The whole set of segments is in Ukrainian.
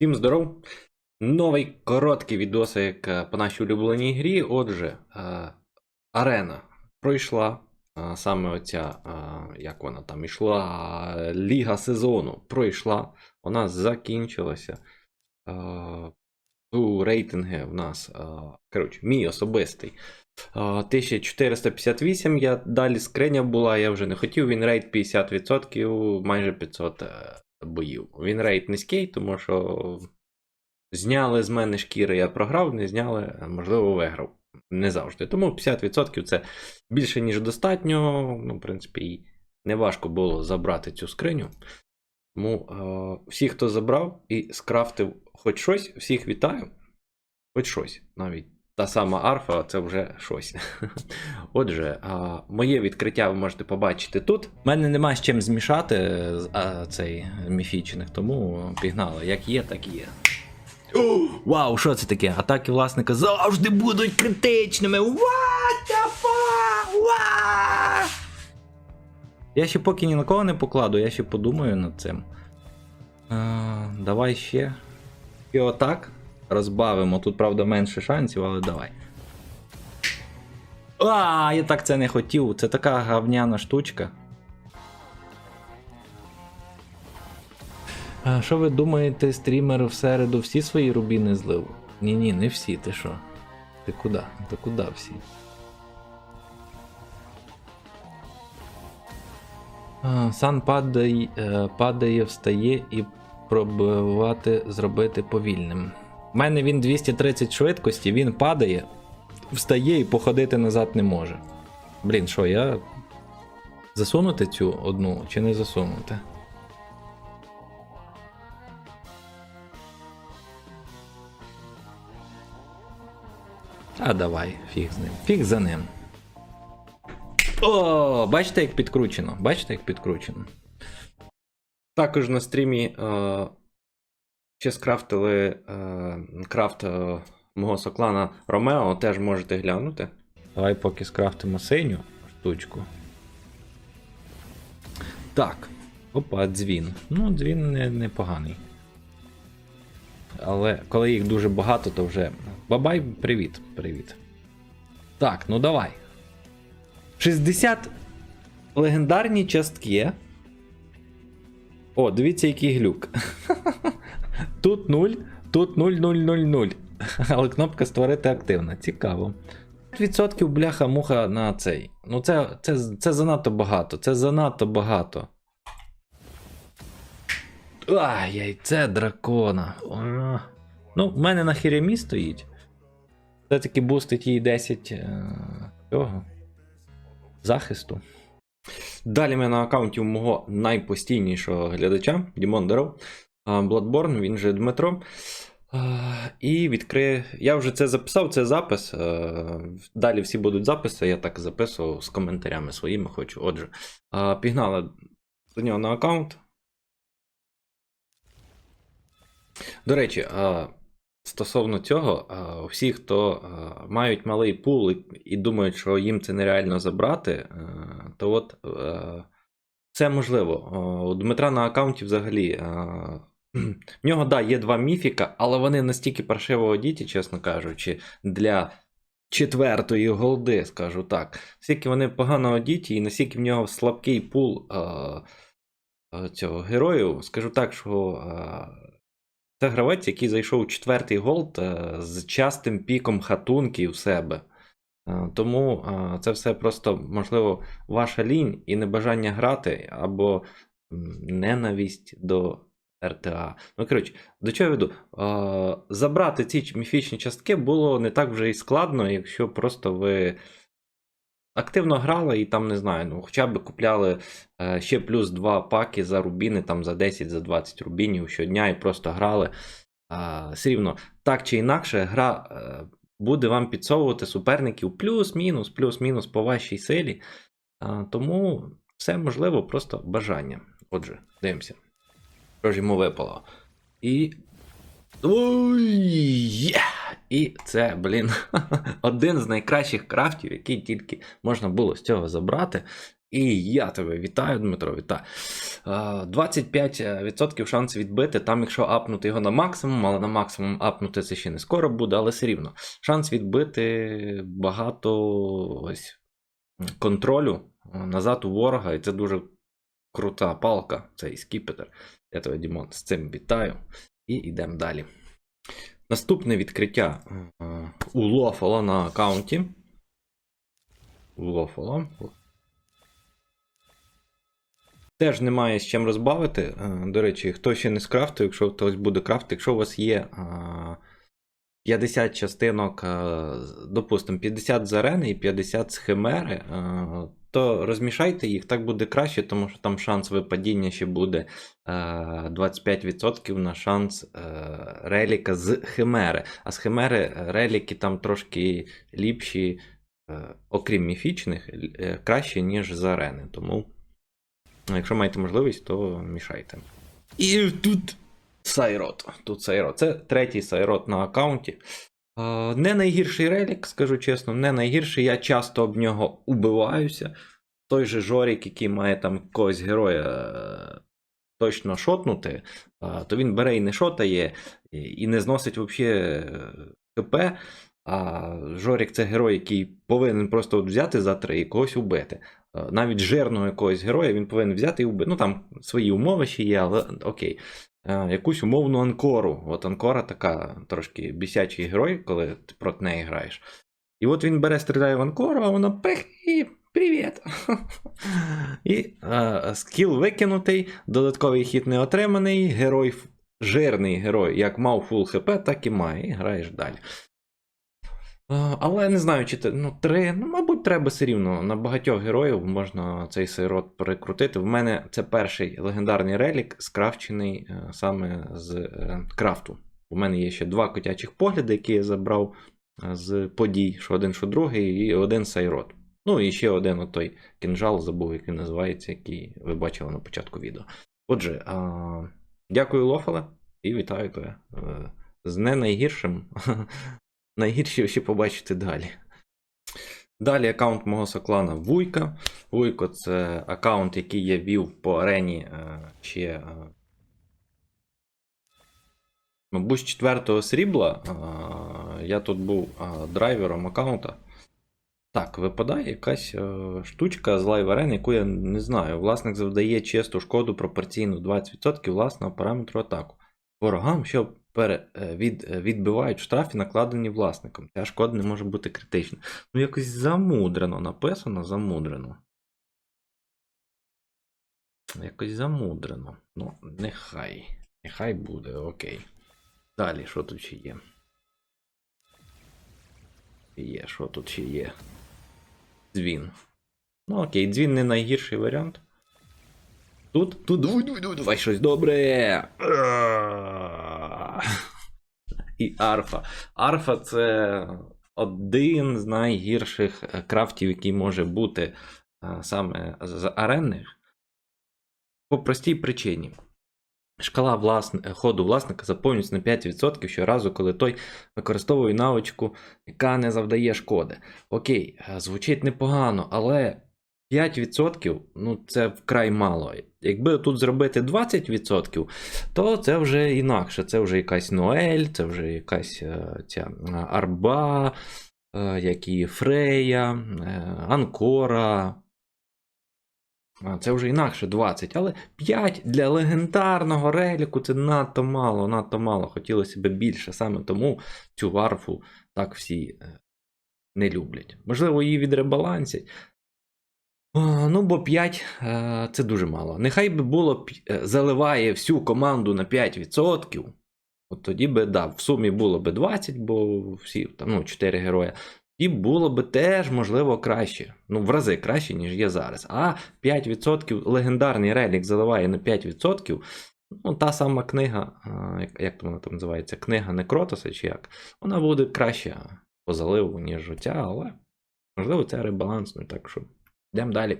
Всім здоров! Новий короткий відосик е, по нашій улюбленій грі. Отже, е, арена пройшла. е, Саме оця, як вона там ішла, Ліга сезону пройшла. Вона закінчилася. У рейтинги в нас, коротше, мій особистий. е, 1458. Я далі скриня була, я вже не хотів. Він рейд 50%, майже 500 е, боїв. Він рейд низький, тому що зняли з мене шкіри, я програв, не зняли, можливо, виграв. Не завжди. Тому 50% це більше, ніж достатньо. Ну, в принципі, і не важко було забрати цю скриню. Тому е, всі, хто забрав і скрафтив хоч щось, всіх вітаю. Хоч щось. Навіть та сама арфа це вже щось. Отже, моє відкриття ви можете побачити тут. У мене нема з чим змішати цей міфічних, тому пігнали. Як є, так є. Вау, що це таке? Атаки власника завжди будуть критичними. What the fuck? What? Я ще поки ні на кого не покладу, я ще подумаю над цим. А, давай ще. І отак. Розбавимо. Тут, правда, менше шансів, але давай. А, я так це не хотів. Це така гавняна штучка. Що ви думаєте, стрімер в середу всі свої рубіни злив? Ні, ні, не всі, ти що? Ти куди? Ти куди всі? Сан падає, е, падає, встає і пробивати зробити повільним. У мене він 230 швидкості, він падає, встає і походити назад не може. Блін, що, я засунути цю одну чи не засунути? А давай, фіг з ним. Фіг за ним. О, бачите, як підкручено? Бачите, як підкручено? Також на стрімі е, ще скрафтили е, крафт е, мого соклана Ромео, теж можете глянути. Давай поки скрафтимо синю штучку. Так. Опа, дзвін. Ну, дзвін не, непоганий. Але коли їх дуже багато, то вже. Бабай, привіт, привіт. Так, ну давай. 60 легендарні частки. О, дивіться, який глюк. Тут 0, тут 0, 0, 0, 0. Але кнопка створити активна. Цікаво. Відсотків бляха-муха на цей. Ну, це, це, це занадто багато. Це занадто багато. Ай, яйце дракона. О. Ну, в мене на хіремі стоїть. Все-таки бустить їй 10 е, цього. Захисту. Далі ми на аккаунті у мого найпостійнішого глядача Дімон Деров. Bloodborne, він же Дмитро. І відкриє. Я вже це записав, це запис. Далі всі будуть записи, я так записував з коментарями своїми хочу. Отже, пігнали до нього на аккаунт. До речі, стосовно цього, всі, хто мають малий пул і, думають, що їм це нереально забрати, то от це можливо. У Дмитра на аккаунті взагалі. В нього, да, є два міфіка, але вони настільки паршиво одіті, чесно кажучи, для четвертої голди, скажу так. Скільки вони погано одіті, і наскільки в нього слабкий пул е, е, цього герою, скажу так, що е, це гравець, який зайшов у четвертий голд е, з частим піком хатунки в себе. Е, Тому е, це все просто, можливо, ваша лінь і небажання грати, або м, ненависть до РТА. Ну, коротше, до чого я веду? Е, Забрати ці міфічні частки було не так вже і складно, якщо просто ви активно грали і там, не знаю, ну, хоча б купляли е, ще плюс два паки за рубіни, там за 10, за 20 рубінів щодня і просто грали. А, все рівно, так чи інакше, гра е, буде вам підсовувати суперників плюс-мінус, плюс-мінус по вашій силі. Тому все можливо, просто бажання. Отже, дивимося. Що ж йому випало. І. І це, блін, один з найкращих крафтів, який тільки можна було з цього забрати. І я тебе вітаю, Дмитро, вітаю. 25% шанс відбити. Там, якщо апнути його на максимум, але на максимум апнути це ще не скоро буде, але все рівно. Шанс відбити багато ось контролю назад у ворога, і це дуже крута палка, цей скіпетр. Я тебе, Дімон, з цим вітаю. І йдемо далі. Наступне відкриття е, у Лофола на аккаунті. У Лофола. Теж немає з чим розбавити. Е, До речі, хто ще не скрафтив, якщо хтось буде крафтити, якщо у вас є е, 50 частинок, е, допустимо, 50 з арени і 50 з химери, то розмішайте їх, так буде краще, тому що там шанс випадіння ще буде е, 25% на шанс е, реліка з химери. А з химери е, реліки там трошки ліпші, е, окрім міфічних, е, краще, ніж з арени. Тому, якщо маєте можливість, то мішайте. І тут Сайрот. Тут Сайрот. Це третій Сайрот на аккаунті. Е, Не найгірший релік, скажу чесно, не найгірший. Я часто об нього убиваюся. Той же Жорік, який має там якогось героя е, точно шотнути, е, то він бере і не шотає, і не зносить взагалі КП. А Жорік це герой, який повинен просто взяти за три і когось убити. Е, Навіть жирного якогось героя він повинен взяти і убити. Ну там свої умови ще є, але окей. Е, Якусь умовну анкору. От анкора така трошки бісячий герой, коли ти проти неї граєш. І от він бере, стріляє в анкору, а вона пих і привіт. І е, скіл викинутий, додатковий хід не отриманий, герой, жирний герой, як мав фул хп, так і має, і граєш далі. Е, Але не знаю, чи ну, три, ну, мабуть, треба все рівно. На багатьох героїв можна цей сирот перекрутити. В мене це перший легендарний релік, скрафчений е, саме з е, крафту. У мене є ще два котячих погляди, які я забрав з подій, що один, що другий, і один сайрот. Ну і ще один отой кінжал, забув, як він називається, який ви бачили на початку відео. Отже, а, дякую, Лофале, і вітаю тебе з не найгіршим. Найгірші ще побачите далі. Далі аккаунт мого соклана Вуйка. Вуйко це аккаунт, який я вів по арені е, ще. е, Мабуть, з четвертого срібла е, я тут був драйвером аккаунта. Так, випадає якась штучка з Live Arena, яку я не знаю. Власник завдає чисту шкоду пропорційну 20% власного параметру атаку. Ворогам, що пере, е, від, е, відбивають штрафи, накладені власником. Ця шкода не може бути критична. Ну, якось замудрено написано, замудрено. Якось замудрено. Ну, нехай. Нехай буде, окей. Далі, що тут ще є? Є, що тут ще є? Дзвін. Ну окей, дзвін не найгірший варіант. Тут, тут, давай, давай, давай, давай щось добре. І арфа. Арфа це один з найгірших е, крафтів, який може бути е, саме з аренних. По простій причині. Шкала власне, ходу власника заповнюється на 5% щоразу, коли той використовує навичку, яка не завдає шкоди. Окей, е, звучить непогано, але 5% ну це вкрай мало. Якби тут зробити 20%, то це вже інакше. Це вже якась Ноель, це вже якась е, ця е, Арба, е, як і Фрея, Анкора. Це вже інакше 20, але 5 для легендарного реліку це надто мало, надто мало. Хотілося б більше. Саме тому цю варфу так всі не люблять. Можливо, її відребалансять. Ну, бо 5 е, це дуже мало. Нехай би було е, заливає всю команду на 5%. От тоді би, да, в сумі було би 20, бо всі там, ну, 4 герої. І було би теж, можливо, краще. Ну, в рази краще, ніж є зараз. А 5% легендарний релік заливає на 5%. Ну, та сама книга, як, як вона там називається, книга Некротоса, чи як, вона буде краще по заливу, ніж оця, але можливо, це ребалансно, так що йдемо далі.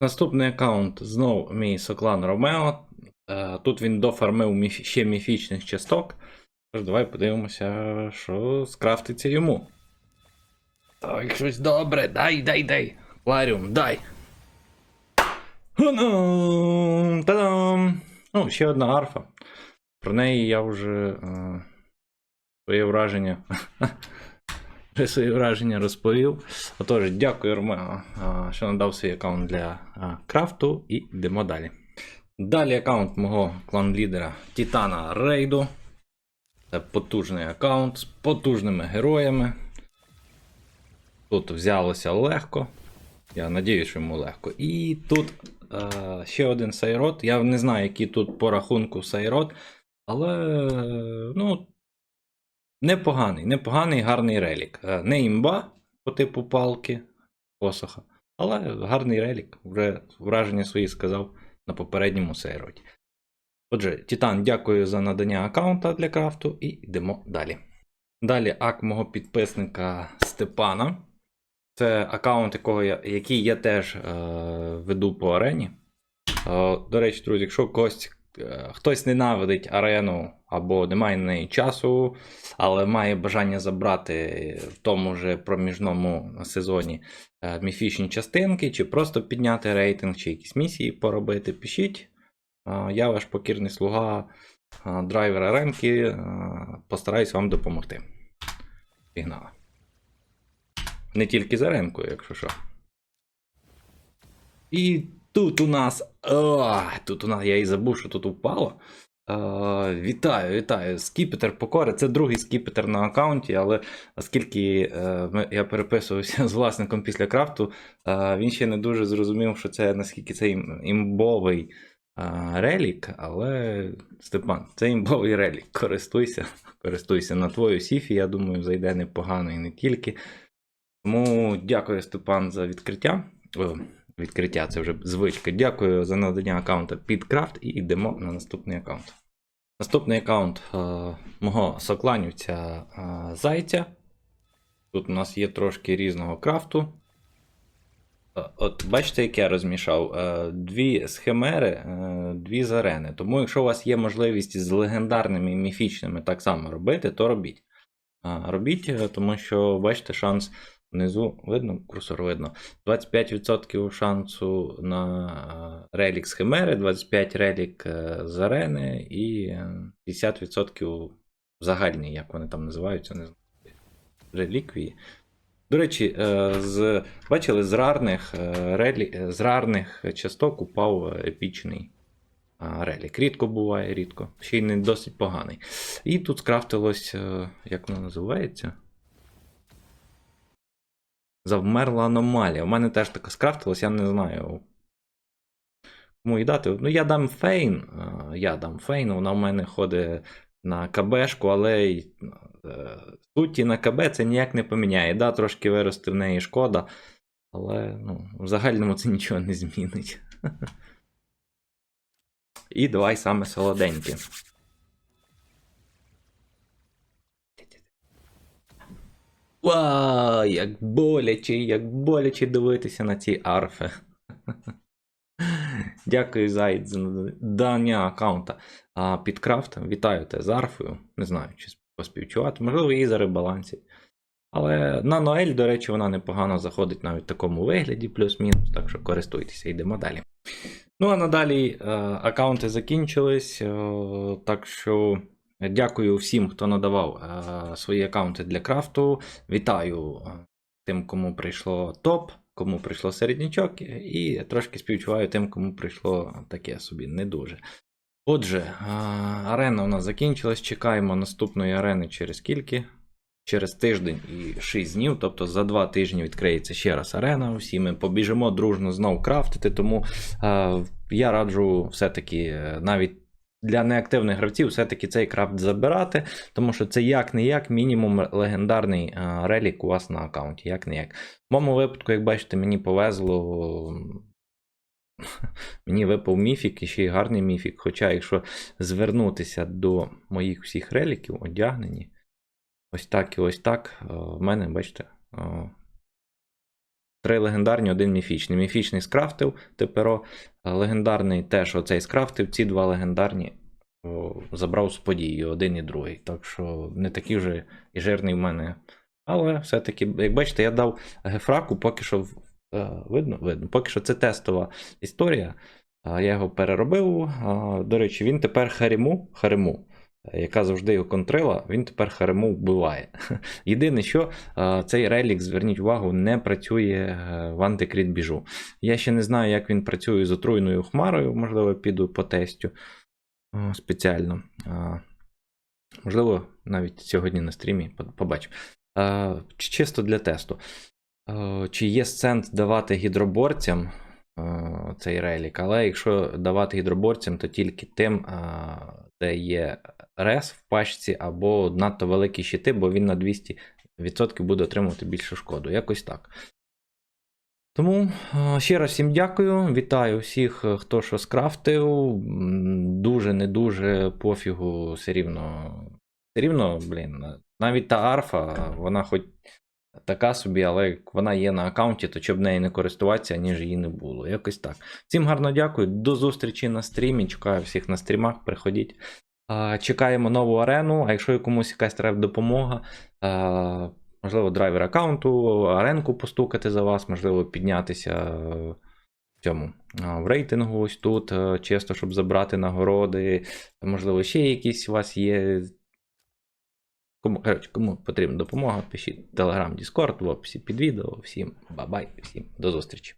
Наступний аккаунт знов мій Соклан Ромео. Е, Тут він дофармив ще міфічних часток. Тож давай подивимося, що скрафтиться йому. Так, щось добре, дай, дай, дай. Ларіум, дай. Та-дам! Ну, ще одна арфа. Про неї я вже е, своє враження. Свої враження розповів. Отож, дякую, Ромео, що надав свій аккаунт для крафту і йдемо далі. Далі аккаунт мого клан-лідера Титана Рейду. Це потужний аккаунт з потужними героями. Тут взялося легко. Я надіюсь, що йому легко. І тут е, ще один сайрот. Я не знаю, який тут по рахунку сайрот, але ну, непоганий, непоганий гарний релік. Е, не імба по типу палки, посоха, але гарний релік. Вже враження свої сказав на попередньому сайроті. Отже, Титан, дякую за надання аккаунта для крафту і йдемо далі. Далі ак мого підписника Степана. Це аккаунт, якого я, який я теж е, веду по арені. Е, до речі, друзі, якщо когось, хтось ненавидить арену або не має на неї часу, але має бажання забрати в тому же проміжному сезоні е, міфічні частинки, чи просто підняти рейтинг, чи якісь місії поробити, пишіть. Е, я ваш покірний слуга е, драйвера аренки, е, постараюсь вам допомогти. Пігнали. Не тільки за ренкою, якщо що. І тут у нас. О, тут нас. Я і забув, що тут упало. Е, вітаю, вітаю. Скіпетр покори. Це другий скіпетр на аккаунті, але оскільки е, я переписувався з власником після крафту, е, він ще не дуже зрозумів, що це наскільки це ім- імбовий е, релік. Але Степан, це імбовий релік. Користуйся, користуйся на твою сіфі, я думаю, зайде непогано і не тільки. Тому дякую, Степан, за відкриття. Відкриття це вже звичка. Дякую за надання аккаунта під крафт і йдемо на наступний аккаунт. Наступний аккаунт е, мого сокланівця е, Зайця. Тут у нас є трошки різного крафту. Е, От бачите, як я розмішав? Дві схемери, дві зарени. Тому, якщо у вас є можливість з легендарними і міфічними так само робити, то робіть. А, Робіть, тому що бачите, шанс внизу видно, курсор видно. 25% шансу на е, релік з Химери, 25 релік е, з арени і е, 50% загальний, як вони там називаються, не знаю. Реліквії. До речі, е, з, бачили, з рарних, релі, з рарних часток упав епічний релік. Рідко буває, рідко. Ще й не досить поганий. І тут скрафтилось, як воно називається? Завмерла аномалія. У мене теж така скрафтилась, я не знаю. Кому їй дати. Ну, я дам фейн. е, Я дам фейн, вона в мене ходить на КБшку, але е, суті на КБ це ніяк не поміняє. Да, трошки вирости в неї шкода, але ну, в загальному це нічого не змінить. І давай саме солоденьке. Вау, як боляче, як боляче дивитися на ці арфи. Дякую, Зайд, за надання аккаунта. А під крафтом вітаю тебе з арфою. Не знаю, чи поспівчувати. Можливо, її заребалансять. Але на Ноель, до речі, вона непогано заходить навіть в такому вигляді, плюс-мінус, так що користуйтеся, йдемо далі. Ну а надалі е, аккаунти закінчились, е, так що дякую всім, хто надавав е, свої аккаунти для крафту. Вітаю е, тим, кому прийшло топ, кому прийшло середнячок, і трошки співчуваю тим, кому прийшло таке собі не дуже. Отже, е, арена у нас закінчилась. Чекаємо наступної арени через скільки? Через тиждень і 6 днів, тобто за 2 тижні відкриється ще раз арена. Всі ми побіжимо дружно знову крафтити. Тому е, я раджу все-таки е, навіть для неактивних гравців все-таки цей крафт забирати, тому що це як не як мінімум легендарний е, релік у вас на аккаунті. Як не як. В моєму випадку, як бачите, мені повезло. Мені випав міфік і ще й гарний міфік. Хоча, якщо звернутися до моїх всіх реліків, одягнені. Ось так і ось так. е, В мене, бачите, е, три легендарні, один міфічний. Міфічний скрафтив теперо. е, Легендарний теж оцей скрафтив. Ці два легендарні о, забрав з події, один і другий. Так що не такий вже і жирний в мене. Але все-таки, як бачите, я дав гефраку поки що Е, Видно? Видно. Поки що це тестова історія. Я його переробив. До речі, він тепер Хариму, Хариму, е, яка завжди його контрила, він тепер Хариму вбиває. Єдине, що цей релік, зверніть увагу, не працює е, в антикріт біжу. Я ще не знаю, як він працює з отруйною хмарою, можливо, піду по тестю спеціально. Можливо, навіть сьогодні на стрімі побачу. Чисто для тесту. Чи є сенс давати гідроборцям цей релік, але якщо давати гідроборцям, то тільки тим, де є рес в пачці або надто великі щити, бо він на 200% буде отримувати більшу шкоду. Якось так. Тому е, ще раз всім дякую. Вітаю всіх, е, хто що скрафтив. Дуже не дуже пофігу, все рівно. Все рівно, блін, навіть та арфа, вона хоч така собі, але як вона є на аккаунті, то щоб нею не користуватися, ніж її не було. Якось так. Всім гарно дякую. До зустрічі на стрімі. Чекаю всіх на стрімах. Приходіть. Чекаємо нову арену. А якщо комусь якась треба допомога, можливо, драйвер аккаунту, аренку постукати за вас, можливо, піднятися в цьому в рейтингу ось тут, е, чисто, щоб забрати нагороди. Можливо, ще якісь у вас є. Кому, коротше, кому потрібна допомога, пишіть Telegram, Discord в описі під відео. Всім бабай, всім до зустрічі.